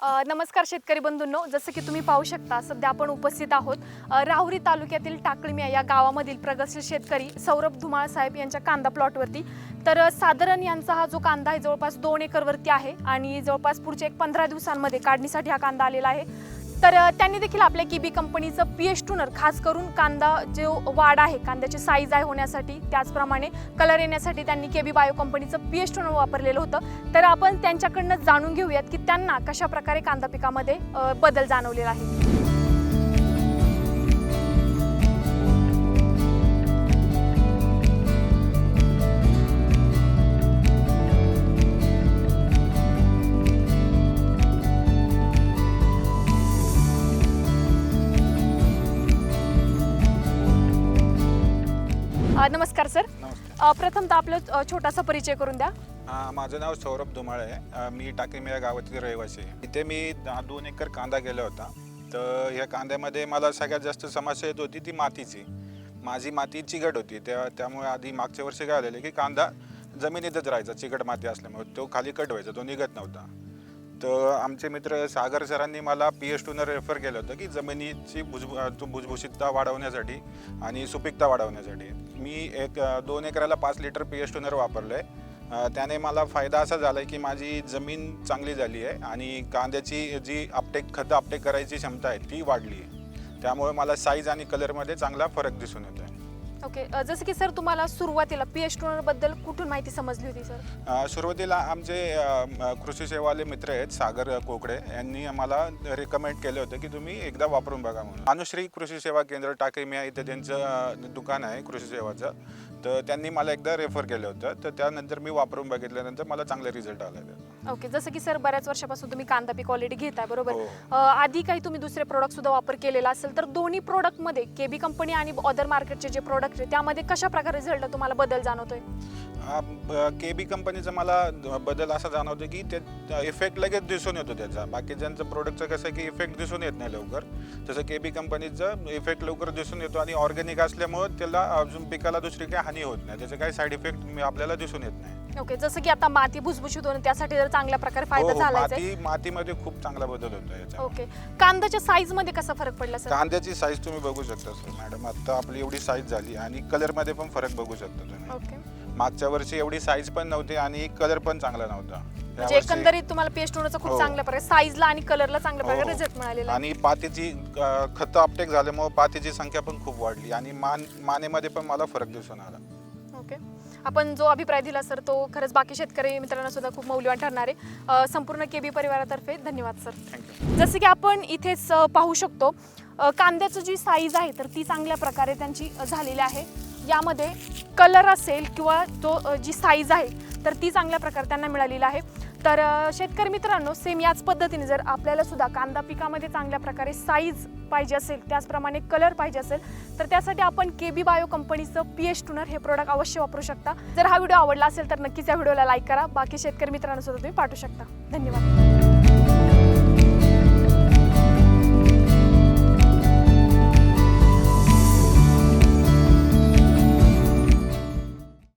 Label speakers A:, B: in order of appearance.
A: अ, नमस्कार शेतकरी बंधूंनो. जसं की तुम्ही पाहू शकता सध्या आपण उपस्थित आहोत अ, राहुरी तालुक्यातील टाकळीमिया या गावामधील प्रगतशील शेतकरी सौरभ धुमाळ साहेब यांच्या कांदा प्लॉटवरती. तर अ, साधारण यांचा हा जो कांदा आहे जवळपास दोन एकरवरती आहे आणि जवळपास पुढच्या एक पंधरा दिवसांमध्ये काढणीसाठी हा कांदा आलेला आहे. तर त्यांनी देखील आपल्या किबी कंपनीचं पी एच टूनर खास करून कांदा जो वाढ आहे कांद्याची साईज आहे होण्यासाठी त्याचप्रमाणे कलर येण्यासाठी त्यांनी केबी बायो कंपनीचं पी एच टूनर वापरलेलं होतं. तर आपण त्यांच्याकडनं जाणून घेऊयात की त्यांना कशा प्रकारे कांदा पिकामध्ये बदल जाणवलेला आहे. अ, नमस्कार सर.
B: नमस्ते
A: अ, प्रथमतः आपलं अ, छोटासा परिचय करून द्या.
B: हा, माझं नाव सौरभ धुमाळ आहे. अ, मी टाकळीम या गावातील रहिवासी आहे. इथे मी दा- दोन एकर कांदा केला होता. तर ह्या कांद्यामध्ये मला सगळ्यात जास्त समस्या येत होती ती मातीची. माझी माती चिकट होती. त्या त्यामुळे आधी मागच्या वर्षी काय झालं की कांदा जमिनीतच राहायचा चिकट माती असल्यामुळे. तो खाली कट व्हायचा तो निघत नव्हता. तर आमचे मित्र सागर सरांनी मला पी एच टूनं रेफर केलं होतं की जमिनीची भुजभु अ, तो भुसभुशीतता वाढवण्यासाठी आणि सुपीकता वाढवण्यासाठी. मी एक दोन एकराला पाच लिटर पी एच टूनर वापरलं आहे त्याने मला फायदा असा झाला आहे की माझी जमीन चांगली झाली आहे आणि कांद्याची जी अपटेक खतं अपटेक करायची क्षमता आहे ती वाढली आहे. त्यामुळे मला साईज आणि कलरमध्ये चांगला फरक दिसून येतो आहे
A: ओके अ, जसं की सर तुम्हाला सुरुवातीला पी एच बद्दल कुठून माहिती समजली होती सर?
B: अ, सुरुवातीला आमचे अ, म, कृषी सेवाले मित्र आहेत सागर कोकडे यांनी आम्हाला रिकमेंड केलं होतं की तुम्ही एकदा वापरून बघा म्हणून. अनुश्री कृषी सेवा केंद्र टाकळीमिया इथे त्यांचं अ, दुकान आहे कृषी सेवाचं. तर त्यांनी मला एकदा रेफर केलं होतं. तर त्यानंतर मी वापरून बघितल्यानंतर मला चांगला रिझल्ट आला त्याचा.
A: ओके जसं की सर बऱ्याच वर्षापासून तुम्ही कांदा पीक ऑलरेडी घेताय बरोबर?
B: हो.
A: अ, आधी काही तुम्ही दुसरे प्रोडक्ट सुद्धा वापर केलेला असेल तर दोन्ही प्रोडक्टमध्ये केबी कंपनी आणि अदर मार्केटचे जे प्रोडक्ट आहे त्यामध्ये कशा प्रकारे रिझल्ट तुम्हाला बदल जाणवतोय?
B: के बी कंपनीचा मला बदल असा जाणवतो की ते इफेक्ट लगेच दिसून येतो त्याचा. बाकीच्यांचं प्रोडक्टचं कसं की इफेक्ट दिसून येत नाही लवकर. तसं के बी कंपनीचं इफेक्ट लवकर दिसून येतो आणि ऑर्गॅनिक असल्यामुळं त्याला अजून पिकाला दुसरी काही हानी होत नाही. त्याचे काही साईड इफेक्ट आपल्याला दिसून येत नाही.
A: ओके जसं की आता माती भुसभुशीत होणे त्यासाठी जर चांगल्या प्रकारे
B: हो,
A: फायदा
B: हो,
A: झालाच आहे
B: माती मातीमध्ये खूप चांगला बदल होतो याचा.
A: ओके कांद्याच्या साईजमध्ये कसा फरक पडला सर
B: कांद्याची साईज तुम्ही बघू शकता सर मॅडम आता आपली एवढी साईज झाली आणि कलरमध्ये पण फरक बघू शकता तुम्ही.
A: ओके
B: मागच्या वर्षी एवढी साईज पण नव्हती आणि कलर पण चांगला नव्हता.
A: म्हणजे
B: यावर्षी-
A: एकंदरीत तुम्हाला पेस्ट टोनचा खूप
B: हो.
A: चांगल्या प्रकारे साईजला आणि कलरला चांगल्या
B: हो,
A: प्रकारे
B: हो.
A: रिझल्ट मिळालेला आहे.
B: आणि पातीची अ, खतं अपटेक झाल्यामुळे पातीची संख्या पण खूप वाढली आणि मान मानेमध्ये पण मला फरक दिसून आला.
A: ओके. आपण जो अभिप्राय दिला सर तो खरंच बाकी शेतकरी मित्रांना सुद्धा खूप मौल्यवान ठरणार आहे. अ, संपूर्ण केबी परिवारातर्फे धन्यवाद सर.
B: थँक्यू
A: जसं की आपण इथेच अ, पाहू शकतो अ, कांद्याचं जी साईज आहे तर ती चांगल्या प्रकारे त्यांची अ, झालेली आहे. यामध्ये कलर असेल किंवा जो जी साईज आहे तर ती चांगल्या प्रकारे त्यांना मिळालेली आहे. तर शेतकरी मित्रांनो सेम याच पद्धतीने जर आपल्याला सुद्धा कांदा पिकामध्ये चांगल्या प्रकारे साईज पाहिजे असेल त्याचप्रमाणे कलर पाहिजे असेल तर त्यासाठी आपण के बी बायो कंपनीचं पी एच टुनर हे प्रोडक्ट अवश्य वापरू शकता. जर हा व्हिडिओ आवडला असेल तर नक्कीच या व्हिडिओला लाईक करा. बाकी शेतकरी मित्रांना सुद्धा तुम्ही पाठवू शकता. धन्यवाद.